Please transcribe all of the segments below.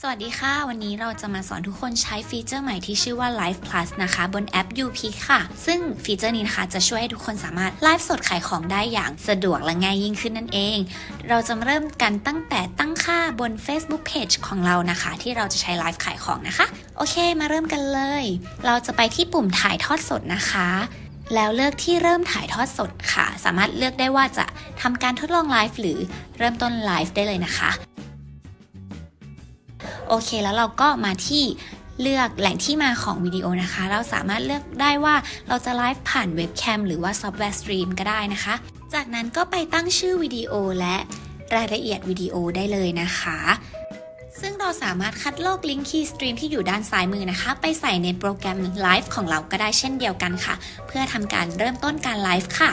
สวัสดีค่ะ วันนี้เราจะมาสอนทุกคนใช้ฟีเจอร์ใหม่ที่ชื่อว่า Live Plus นะคะ บนแอป UP ค่ะ ซึ่งฟีเจอร์นี้นะคะจะช่วยให้ทุกคนสามารถไลฟ์สดขายของได้อย่างสะดวกและง่ายยิ่งขึ้นนั่นเอง เราจะเริ่มกันตั้งแต่ตั้งค่าบน Facebook Page ของเรานะคะ ที่เราจะใช้ไลฟ์ขายของนะคะ โอเค มาเริ่มกันเลย เราจะไปที่ปุ่มถ่ายทอดสดนะคะแล้วเลือกที่เริ่มถ่ายทอดสดค่ะ สามารถเลือกได้ว่าจะทำการทดลองไลฟ์หรือเริ่มต้นไลฟ์ได้เลยนะคะ โอเคแล้วเราก็มาที่เลือกแหล่งที่มาของวิดีโอนะคะ เราสามารถเลือกได้ว่าเราจะไลฟ์ผ่านเว็บแคมหรือว่าซอฟต์แวร์สตรีมก็ได้นะคะ จากนั้นก็ไปตั้งชื่อวิดีโอและรายละเอียดวิดีโอได้เลยนะคะ ซึ่งเราสามารถคัดลอกลิงก์คีย์สตรีมที่อยู่ด้านซ้ายมือนะคะ ไปใส่ในโปรแกรมไลฟ์ของเราก็ได้เช่นเดียวกันค่ะ เพื่อทำการเริ่มต้นการไลฟ์ค่ะ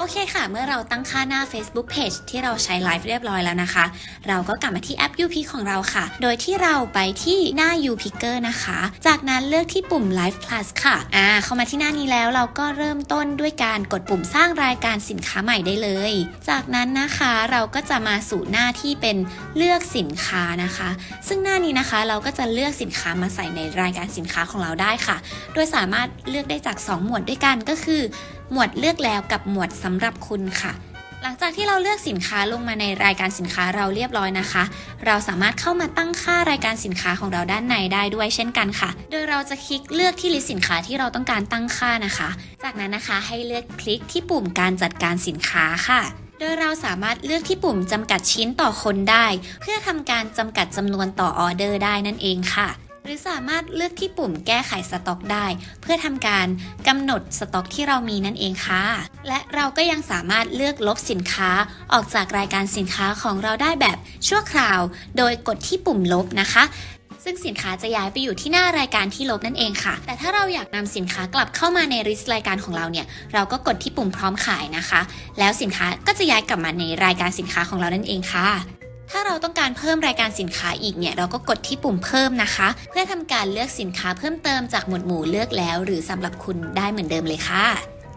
โอเคค่ะ เมื่อเราตั้งค่าหน้า Facebook Page ที่เราใช้ไลฟ์เรียบร้อยแล้วนะคะ เราก็กลับมาที่แอป UP ของเราค่ะ โดยที่เราไปที่หน้า UPicker นะคะ จากนั้นเลือกที่ปุ่ม Live Plus ค่ะ อ่า เข้ามาที่หน้านี้แล้วเราก็เริ่มต้นด้วยการกดปุ่มสร้างรายการสินค้าใหม่ได้เลย จากนั้นนะคะเราก็จะมาสู่หน้าที่เป็นเลือกสินค้านะคะ ซึ่งหน้านี้นะคะเราก็จะเลือกสินค้ามาใส่ในรายการสินค้าของเราได้ค่ะ โดยสามารถเลือกได้จาก 2 หมวดด้วยกันก็คือ หมวดเลือกแล้วกับหมวดสำหรับคุณค่ะ หลังจากที่เราเลือกสินค้าลงมาในรายการสินค้าเราเรียบร้อยนะคะ เราสามารถเข้ามาตั้งค่ารายการสินค้าของเราด้านในได้ด้วยเช่นกันค่ะ โดยเราจะคลิกเลือกที่ลิสต์สินค้าที่เราต้องการตั้งค่านะคะ จากนั้นนะคะให้เลือกคลิกที่ปุ่มการจัดการสินค้าค่ะโดยเราสามารถเลือกที่ปุ่มจำกัดชิ้นต่อคนได้ เพื่อทำการจำกัดจำนวนต่อออเดอร์ได้นั่นเองค่ะ รือสามารถเลือกที่ปุ่มแก้ไขสต็อกได้ เพื่อทำการกำหนดสต็อกที่เรามีนั่นเองค่ะ และเราก็ยังสามารถเลือกลบสินค้าออกจากรายการสินค้าของเราได้แบบชั่วคราว โดยกดที่ปุ่มลบนะคะ ซึ่งสินค้าจะย้ายไปอยู่ที่หน้ารายการที่ลบนั่นเองค่ะ แต่ถ้าเราอยากนำสินค้ากลับเข้ามาในริสรายการของเราเนี่ย เราก็กดที่ปุ่มพร้อมขายนะคะ แล้วสินค้าก็จะย้ายกลับมาในรายการสินค้าของเรานั่นเองค่ะ ถ้าเราต้องการเพิ่มรายการสินค้าอีกเนี่ยเราก็กดที่ปุ่มเพิ่มนะคะ เพื่อทำการเลือกสินค้าเพิ่มเติมจากหมวดหมู่เลือกแล้ว หรือสำหรับคุณได้เหมือนเดิมเลยค่ะ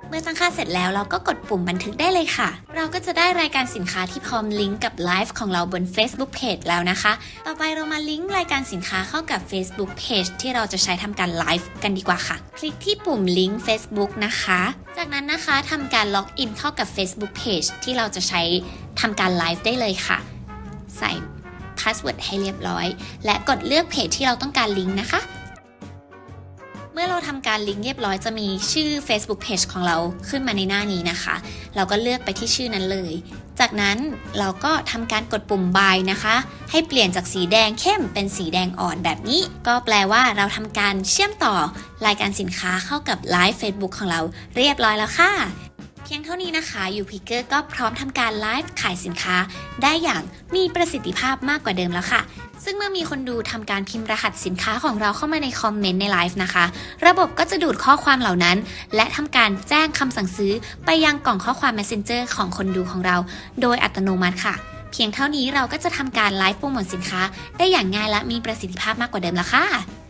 เมื่อตั้งค่าเสร็จแล้วเราก็กดปุ่มบันทึกได้เลยค่ะ เราก็จะได้รายการสินค้าที่พร้อมลิงก์กับไลฟ์ของเราบน Facebook Page แล้วนะคะ ต่อไปเรามาลิงก์รายการสินค้าเข้ากับ Facebook Page ที่เราจะใช้ทำการไลฟ์กันดีกว่าค่ะ คลิกที่ปุ่มลิงก์ Facebook นะคะ จากนั้นนะคะทำการล็อกอินเข้ากับ Facebook Page ที่เราจะใช้ทำการไลฟ์ได้เลยค่ะ ใส่พาสเวิร์ดให้เรียบร้อย และกดเลือกเพจที่เราต้องการลิงก์นะคะ เมื่อเราทำการลิงก์เรียบร้อยจะมีชื่อ Facebook Page ของเราขึ้นมาในหน้านี้นะคะ เราก็เลือกไปที่ชื่อนั้นเลย จากนั้นเราก็ทำการกดปุ่ม buy นะคะ ให้เปลี่ยนจากสีแดงเข้มเป็นสีแดงอ่อนแบบนี้ ก็แปลว่าเราทำการเชื่อมต่อรายการสินค้าเข้ากับไลฟ์ Facebook ของเราเรียบร้อยแล้วค่ะ พียงเท่านี้นะคะ u p i c k e r ก็พร้อมทำการไลฟ์ขายสินค้า ได้อย่างมีประสิทธิภาพมากกว่าเดิมแล้วค่ะ ซึ่งเมื่อมีคนดูทำการพิมพ์รหัสสินค้าของเราเข้ามาในคอมเมนต์ในไลฟ์นะคะ ระบบก็จะดูดข้อความเหล่านั้น และทำการแจ้งคำสั่งซื้อไปยังกล่องข้อความ Messenger ของคนดูของเรา โดยอัตโนมัติค่ะ เพียงเท่านี้เราก็จะทำการไลฟ์โปรโมทสินค้า ได้อย่างง่ายและมีประสิทธิภาพมากกว่าเดิมแล้วค่ะ